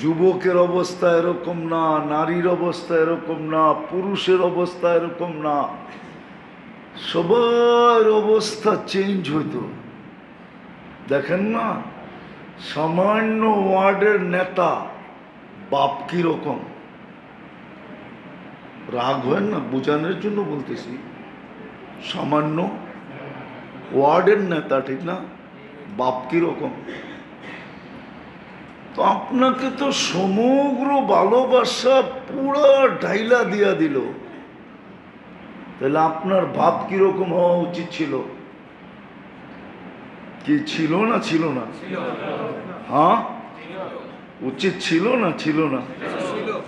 যুবকের অবস্থা এরকম না, নারীর অবস্থা এরকম না, পুরুষের অবস্থা এরকম না। সবার অবস্থা চেঞ্জ হইতো। দেখেন না, সামান্য ওয়ার্ডের নেতা বাপ কীরকম রাগ হয় না? বোঝানোর জন্য বলতেছি, সামান্য ওয়ার্ডের নেতা, ঠিক না? বাপ কীরকম তো আপনাকে তো সমগ্র ভালোবাসা পুরা ঢাইলা দিয়া দিল। তাহলে আপনার ভাব কীরকম হওয়া উচিত ছিল? কি ছিল না ছিল না? হ্যাঁ? উচিত ছিল না ছিল না?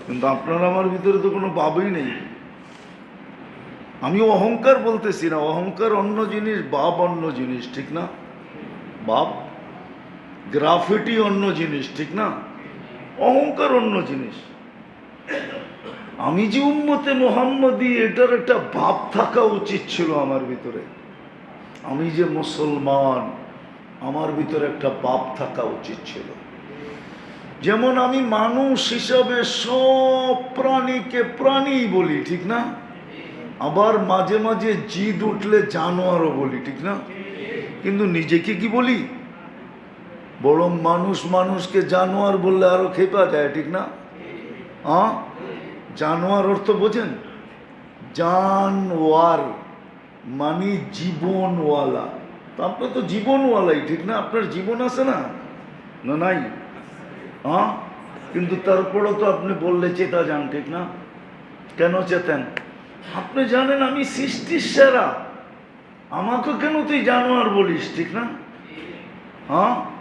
কিন্তু আপনার আমার ভিতরে তো কোনো ভাবই নেই। আমি অহংকার বলতেছি না অহংকার অন্য জিনিস বাপ অন্য জিনিস ঠিক না? বাপ গ্রাফিটি অন্য জিনিস, ঠিক না? অহংকার অন্য জিনিস। আমি যে উম্মতে মোহাম্মদী, এটার একটা ভাব থাকা উচিত ছিল আমার ভিতরে। আমি যে মুসলমান, আমার ভিতরে একটা ভাব থাকা উচিত ছিল। যেমন আমি মানুষ হিসাবে সব প্রাণীকে প্রাণী বলি, ঠিক না? আবার মাঝে মাঝে জিদ উঠলে জানোয়ারও বলি, ঠিক না? কিন্তু নিজেকে কি বলি? বরং মানুষ মানুষকে জানোয়ার বললে আরও খেপা যায়, ঠিক না? হ্যাঁ? জানোয়ার অর্থ বোঝেন? জানওয়ার মানে জীবনওয়ালা। তো আপনার তো জীবনওয়ালাই, ঠিক না? আপনার জীবন আছে না? না নাই? হ্যাঁ? কিন্তু তারপরেও তো আপনি বললে চেতা যান, ঠিক না? কেন চেতেন? আপনি জানেন আমি সৃষ্টির সেরা। আমাকে কেন তুই জানোয়ার বলিস, ঠিক না? হ্যাঁ?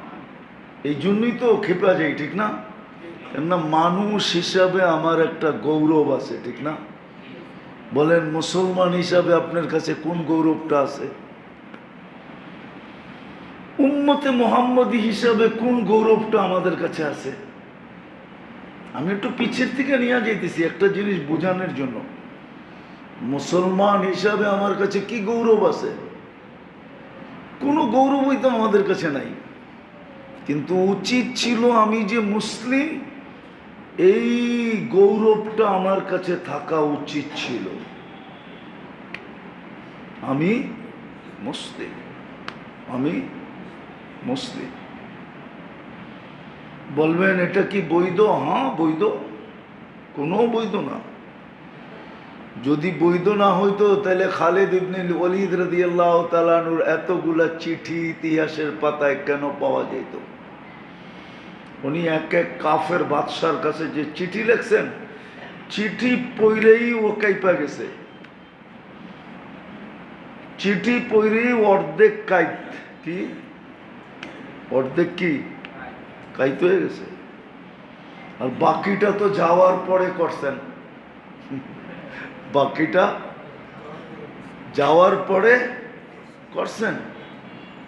এই জন্যই তো খেপা যাই, ঠিক না? কেননা মানুষ হিসাবে আমার একটা গৌরব আছে, ঠিক না? বলেন, মুসলমান হিসাবে আপনার কাছে কোন গৌরবটা আছে? উম্মতে মোহাম্মদী হিসাবে কোন গৌরবটা আমাদের কাছে আছে? আমি একটু পিছের থেকে নিয়ে যেতেছি একটা জিনিস বোঝানোর জন্য। মুসলমান হিসাবে আমার কাছে কি গৌরব আছে? কোনো গৌরবই তো আমাদের কাছে নাই। কিন্তু উচিত ছিল আমি যে মুসলিম, এই গৌরবটা আমার কাছে থাকা উচিত ছিল। আমি মুসলিম আমি মুসলিম। বলবেন, এটা কি বৈধ? হ্যাঁ বৈধ। কোনো বৈধ না। যদি বৈধ না হইতো, তাহলে খালেদ ইবনে ওলিদ রাদিয়াল্লাহু তালানুর এতগুলা চিঠি ইতিহাসের পাতায় কেন পাওয়া যেত উনি এক এক কাফের বাদশার কাছে যে চিঠি লেখছেন, চিঠি পইলেই ও কাইপা গেছে। চিঠি পইলেই অর্ধেক কাইত। কি? অর্ধেক কি? কাইত হয়ে গেছে। আর বাকিটা তো যাওয়ার পরে করছেন। বাকিটা যাওয়ার পরে করছেন।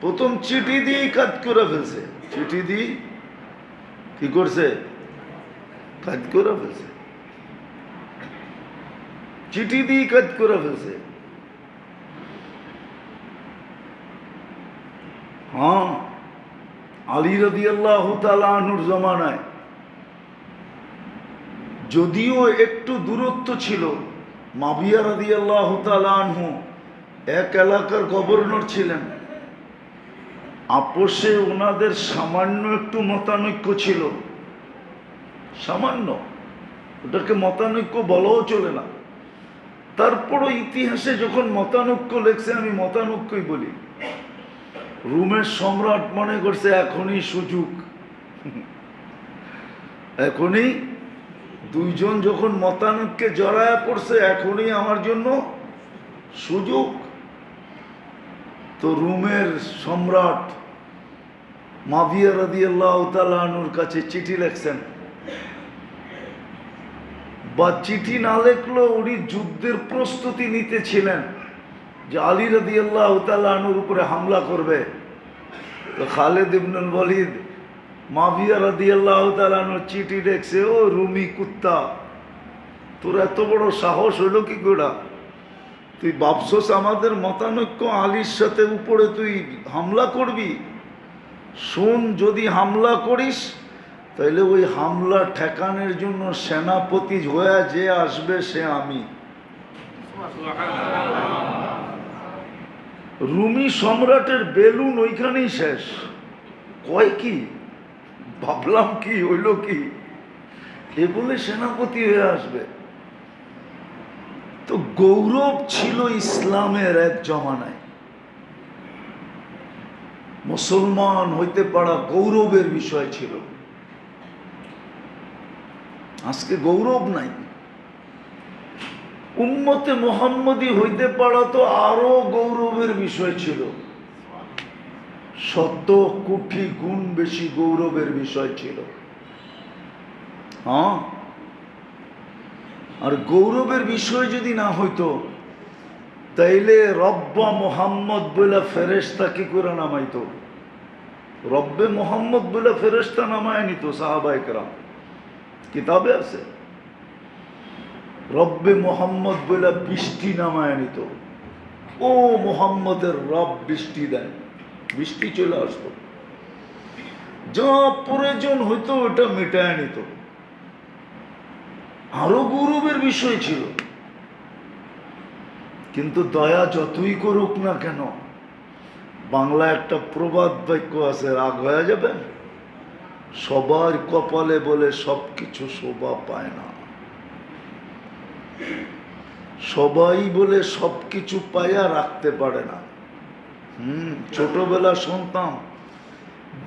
প্রথম চিঠি দিয়েই কাজ করে ফেলছে। চিঠি দিয়ে কি করছে? কাজ করে ফেলছে। চিঠি দিয়ে কাজ করে ফেলছে। হ্যাঁ আলী রদি আল্লাহ তালুর জমানায়। যদিও একটু দূরত্ব ছিল, মাবিয়া রদি আল্লাহ তালু এক এলাকার গভর্নর ছিলেন। আপোষে ওনাদের সামান্য একটু মতানৈক্য ছিল। সামান্য। ওটাকে মতানৈক্য বলাও চলে না। তারপরও ইতিহাসে যখন মতানৈক্য লেখছে, আমি মতানৈক্যই বলি। রুমের সম্রাট মনে করছে, এখনই সুযোগ। এখনই দুইজন যখন মতানৈক্যে জড়ায় পড়ছে, এখনই আমার জন্য সুযোগ। তো রুমের সম্রাট মাভিয়া রাদি আল্লাহ তালুর কাছে চিঠি লেখছেন। বা চিঠি না লেখলেও উনি যুদ্ধের প্রস্তুতি নিতেছিলেন যে আলী রাদি আল্লাহ তালুর উপরে হামলা করবে। তো খালেদ ইবনুল বলিদ মাভিয়া রাদি আল্লাহ তালুর চিঠি লেখছে ও রুমি কুত্তা, তোর এত বড় সাহস হলো কি গোড়া তুই ভাবছস আমাদের মতানৈক্য আলীর সাথে উপরে তুই হামলা করবি? শোন, যদি হামলা করিস, তাইলে ওই হামলা ঠেকানোর জন্য সেনাপতি হয়ে যে আসবে সে আমি। রুমি সম্রাটের বেলুন ওইখানেই শেষ। কয় কি? ভাবলাম কি, হইল কি? এ বলে সেনাপতি হয়ে আসবে। তো গৌরব ছিল ইসলামের এক জমানায়। মুসলমান হইতে পারা গৌরবের বিষয় ছিল। আজকে গৌরব নাই। উম্মতে মোহাম্মদী হইতে পারা তো আরও গৌরবের বিষয় ছিল। শত কোটি গুণ বেশি গৌরবের বিষয় ছিল। হ্যাঁ? আর গৌরবের বিষয় যদি না হইতো, তাইলে রব্বা মোহাম্মদ বলে ফেরেস্তা কি করে নামাইতো? রব্বে মোহাম্মদ বলে ফেরেস্তা নামায় নিত সাহাবাইকরাম কিতাবে আছে? রব্বে মোহাম্মদ বলে বৃষ্টি নামায় নিত। ও মোহাম্মদের রব বৃষ্টি দেন, বৃষ্টি চলে আসতো। যা প্রয়োজন হইতো ওটা মেটায় নিত। আরও গৌরবের বিষয় ছিল। কিন্তু দয়া যতই করুক না কেন বাংলা একটা প্রবাদ বাক্য আছে, রাগ হয়ে যাবেন সবার কপালে বলে সব কিছু শোভা পায় না। সবাই বলে সব কিছু পাইয়া রাখতে পারে না। হুম ছোটবেলা শুনতাম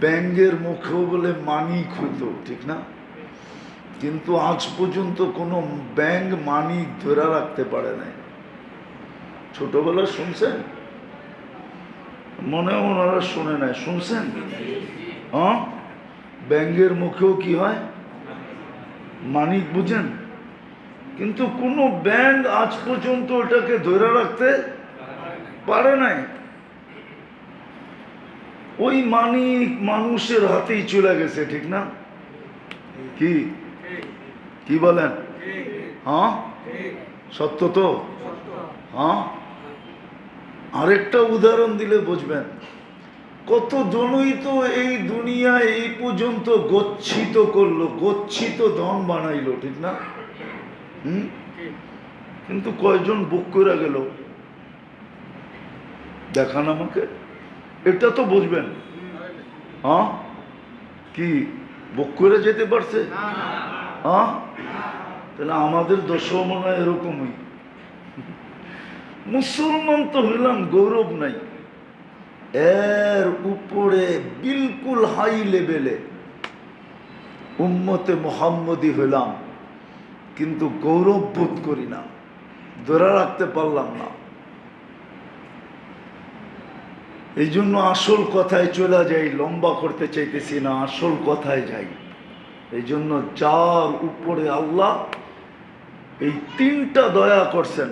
ব্যাঙ্গের মুখেও বলে মানিক খুঁজত ঠিক না? কিন্তু আজ পর্যন্ত কোনো ব্যাংক মানিক ধরে রাখতে পারে নাই। ছোটবেলা শুনছেন? মনে ওনারা শুনে নাই। শুনছেন? হ্যাঁ? ব্যাঙ্গের মুখেও কি হয়? মানিক বুঝেন? কিন্তু কোনো ব্যাংক আজ পর্যন্ত ওটাকে ধরে রাখতে পারে নাই। ওই মানিক মানুষের হাতেই চলে গেছে, ঠিক না? কি? কি বলেন? হ্যাঁ? সত্য তো? হ্যাঁ? আরেকটা উদাহরণ দিলে বুঝবেন। কত জনই তো এই দুনিয়ায় এই পর্যন্ত গচ্ছিত করল, গচ্ছিত ধন বানাইলো, ঠিক না? হুম? কিন্তু কয়জন বুক করে গেল? দেখান আমাকে। এটা তো বুঝবেন। হ্যাঁ? কি, বুক করে যেতে পারছে? হ্যাঁ তাহলে আমাদের দশও মনে হয় এরকমই। মুসলমান তো হইলাম, গৌরব নাই। এর উপরে বিলকুল হাই লেভেলে উম্মতে মোহাম্মদী হইলাম, কিন্তু গৌরব বোধ করি না, ধরে রাখতে পারলাম না। এই জন্য আসল কথায় চলে যাই, লম্বা করতে চাইতেছি না, আসল কথায় যাই। এই জন্য যার উপরে আল্লাহ এই তিনটা দয়া করছেন,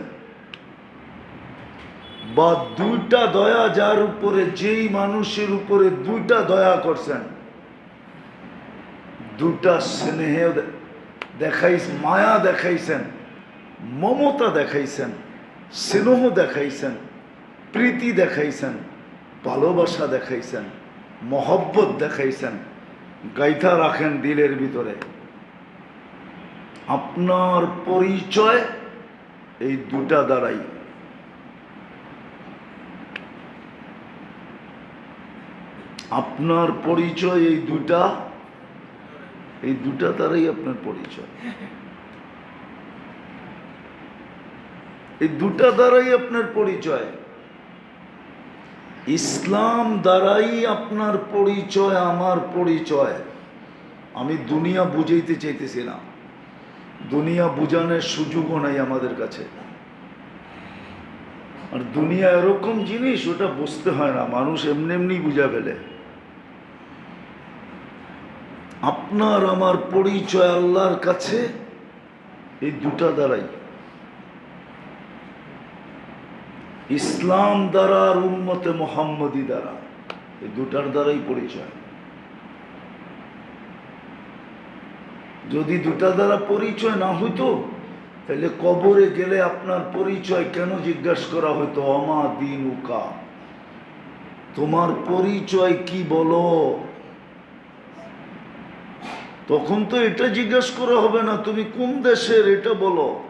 বা দুইটা দয়া যার উপরে, যেই মানুষের উপরে দুইটা দয়া করছেন দুটা স্নেহ দেখাই মায়া দেখাইছেন, মমতা দেখাইছেন, স্নেহ দেখাইছেন, প্রীতি দেখাইছেন, ভালোবাসা দেখাইছেন, মহব্বত দেখাইছেন গাইথা রাখেন দিলের ভিতরে। আপনার পরিচয় এই দুটা দ্বারাই। আপনার পরিচয় এই দুটা এই দুটা দ্বারাই আপনার পরিচয়। এই দুটা দ্বারাই আপনার পরিচয়। ইসলাম দ্বারাই আপনার পরিচয়, আমার পরিচয়। আমি দুনিয়া বুঝাইতে চাইতেছি না দুনিয়া বুঝানোর সুযোগও নাই আমাদের কাছে। আর দুনিয়া এরকম জিনিস, ওটা বুঝতে হয় না। মানুষ এমনি এমনি বুঝা ফেলে। আপনার, আমার পরিচয় আল্লাহর কাছে, এই দুটা দ্বারাই। ইসলাম দ্বারা আর উন্মতে মোহাম্মদী দ্বারা। এই দুটার দ্বারাই পরিচয়। যদি দুটা দ্বারা পরিচয় না হইতো, তাহলে কবরে গেলে আপনার পরিচয় কেন জিজ্ঞাসা করা হতো অমা দিন উকা তোমার পরিচয় কি বলো? তখন তো এটা জিজ্ঞেস করা হবে না, তুমি কোন দেশের এটা বলো?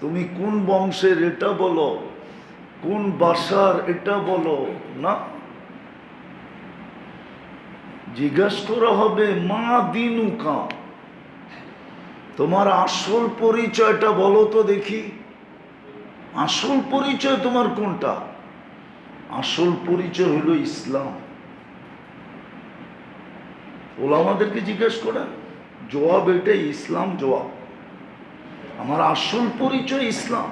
তুমি কোন বংশের এটা বলো? কোন বাসার এটা বলো, না? জিজ্ঞাসা করা হবে, মা দিনুকা, তোমার আসল পরিচয়টা বলো তো দেখি। আসল পরিচয় তোমার কোনটা? আসল পরিচয় হলো ইসলাম। ওলামাদেরকে জিজ্ঞেস করেন জবাব এটাই, ইসলাম জবাব। আমার আসল পরিচয় ইসলাম।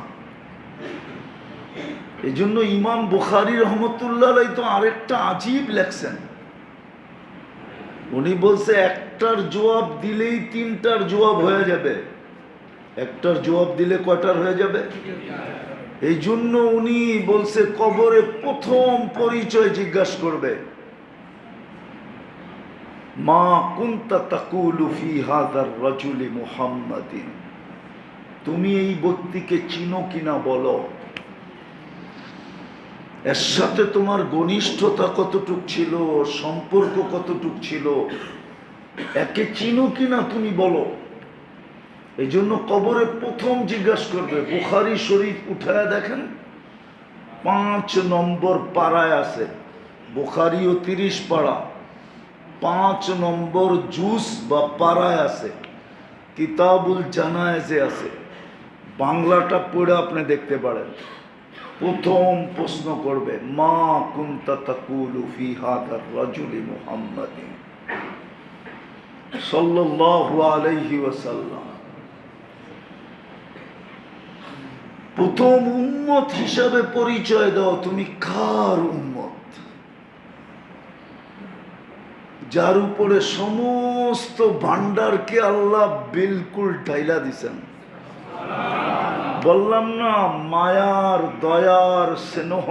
এই জন্য ইমাম বুখারি রহমতুল্লাহ তো আরেকটা আজীব লেখছেন। উনি বলছে, একটার জবাব দিলেই তিনটার জবাব হয়ে যাবে। একটার জবাব দিলে কয়টার হয়ে যাবে? এই জন্য উনি বলছে, কবরে প্রথম পরিচয় জিজ্ঞাসা করবে। মা কুন্তা তাকুলু ফি মুহাম্মাদিন। তুমি এই ব্যক্তিকে চিনো কিনা বলো। এর সাথে তোমার ঘনিষ্ঠতা কতটুক ছিল, সম্পর্ক কতটুক ছিল? একে চিনো কিনা তুমি বলো। এই জন্য কবরে প্রথম জিজ্ঞাসা করবে, বুখারি শরীফ উঠায় দেখেন, পাঁচ নম্বর পাড়ায় আছে, বুখারিও তিরিশ পাড়া, পাঁচ নম্বর জুস বা পাড়ায় আছে, কিতাবুল জানায় যে আছে। বাংলাটা পড়ে আপনি দেখতে পারেন। প্রথম প্রশ্ন করবে, মা কুন্তা প্রথম উম্মত হিসাবে পরিচয় দাও, তুমি কার উম্মত? যার উপরে সমস্ত ভান্ডারকে আল্লাহ বিলকুল ঢাইলা দিছেন। বললাম না, মায়ার দয়ার স্নেহ,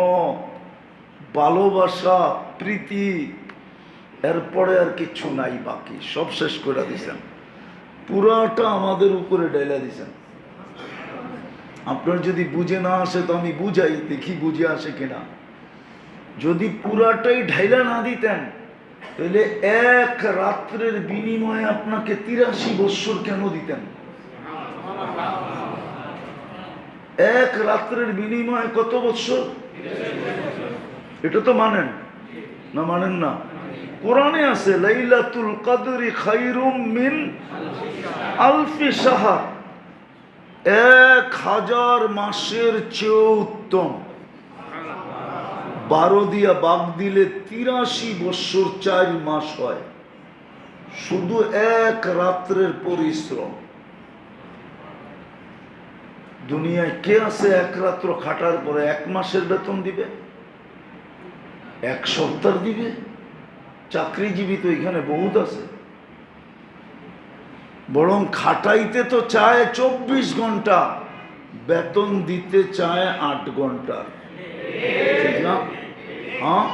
ভালোবাসা, প্রীতি, এরপরে আর কিছু নাই বাকি, সব শেষ করে দিছেন পুরাটা আমাদের উপরে ডাইলা দিছেন আপনার যদি বুঝে না আসে তো আমি বুঝাই, দেখি বুঝে আসে কিনা। যদি পুরাটাই ঢাইলা না দিতেন, তাহলে এক রাত্রের বিনিময়ে আপনাকে তিরাশি বৎসর কেন দিতেন? এক রাত্রের বিনিময়ে কত বৎসর? এটা তো মানেন। না মানেন না। কোরআনে আছে, লাইলাতুল কদরি খাইরুম মিন আলফি সাহা এক হাজার মাসের চেয়েও উত্তম। বারো দিয়া বাগ দিলে তিরাশি বৎসর চার মাস হয়। শুধু এক রাত্রের পরিশ্রম। দুনিয়ায় কে আছে এক রাত্র খাটার পরে এক মাসের বেতন দিবে? এক সপ্তাহ দিবে? চাকরিজীবী তো এখানে বহুত আছে। বরং খাটাইতে তো চায় চব্বিশ ঘণ্টা, বেতন দিতে চায় আট ঘণ্টা। হ্যাঁ?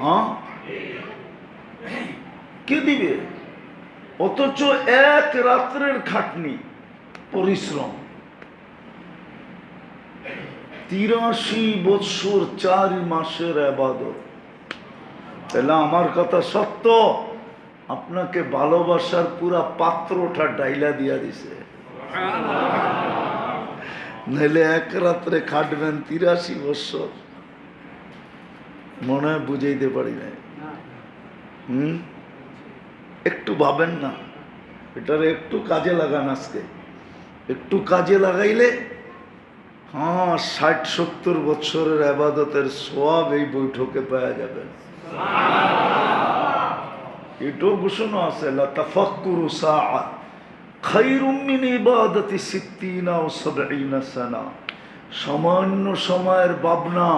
হ্যাঁ? কে দিবে? অথচ এক রাত্রের খাটনি, পরিশ্রম। তিরাশি বৎসর চার মাসের আবাদত। তাহলে আমার কথা সত্য? আপনাকে ভালোবাসার পুরা পাত্রটা ডাইলা দিয়া দিছে। নাহলে এক রাত্রে খাটবেন তিরাশি বৎসর। মনে হয় বুঝাইতে পারি না হুম? একটু ভাবেন না। এটার একটু কাজে লাগান আজকে। একটু কাজে লাগাইলে হ্যাঁ ষাট, সত্তর বছরের আবাদতের সব এই বৈঠকে পাওয়া যাবে। এটাও ঘোষণা আছে লাতাফাক্কুরু সাআ খায়রুম মিন ইবাদাতি সিত্তিনা ও সাবঈনা সামান্য সময়ের ভাবনা,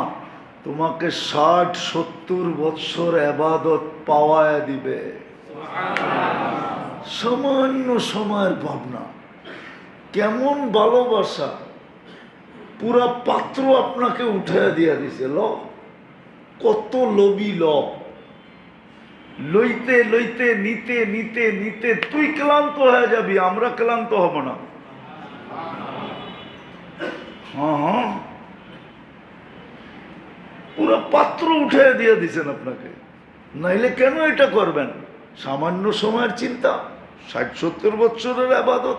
তোমাকে ষাট, সত্তর বৎসর আবাদত পাওয়ায় দিবে। সামান্য সময়ের ভাবনা, কেমন ভালোবাসা পুরা পাত্র আপনাকে উঠে দিয়া দিছে, ল। কত লবি ল লইতে লইতে, নিতে নিতে নিতে, তুই ক্লান্ত হয়ে যাবি, আমরা ক্লান্ত হব না। হ্যাঁ হ্যাঁ। পুরো পাত্র উঠে দিয়ে দিছেন আপনাকে। নাইলে কেন এটা করবেন? সামান্য সময়ের চিন্তা, ষাট সত্তর বছরের আবাদত।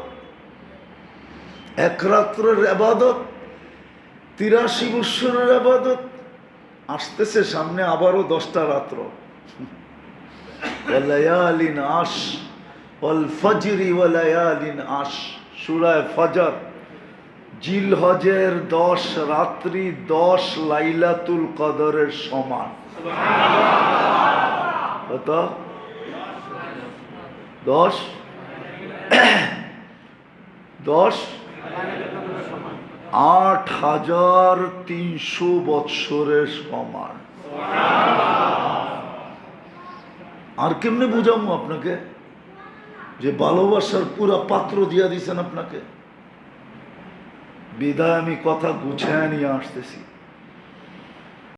এক রাত্রের আবাদত তিরাশি বৎসরের আবাদত। আসতেছে সামনে আবারও দশটা রাত্র। সুরায় দশ, রাত্রি দশ লাইলাতুল কদরের সমান। দশ? দশ? আট হাজার তিনশো বৎসরের সমান। আর কেমনে বুঝাবো আপনাকে? যে ভালোবাসার পুরা পাত্র দিয়া দিছেন আপনাকে। বিদায় আমি কথা গুছায় নিয়ে আসতেছি।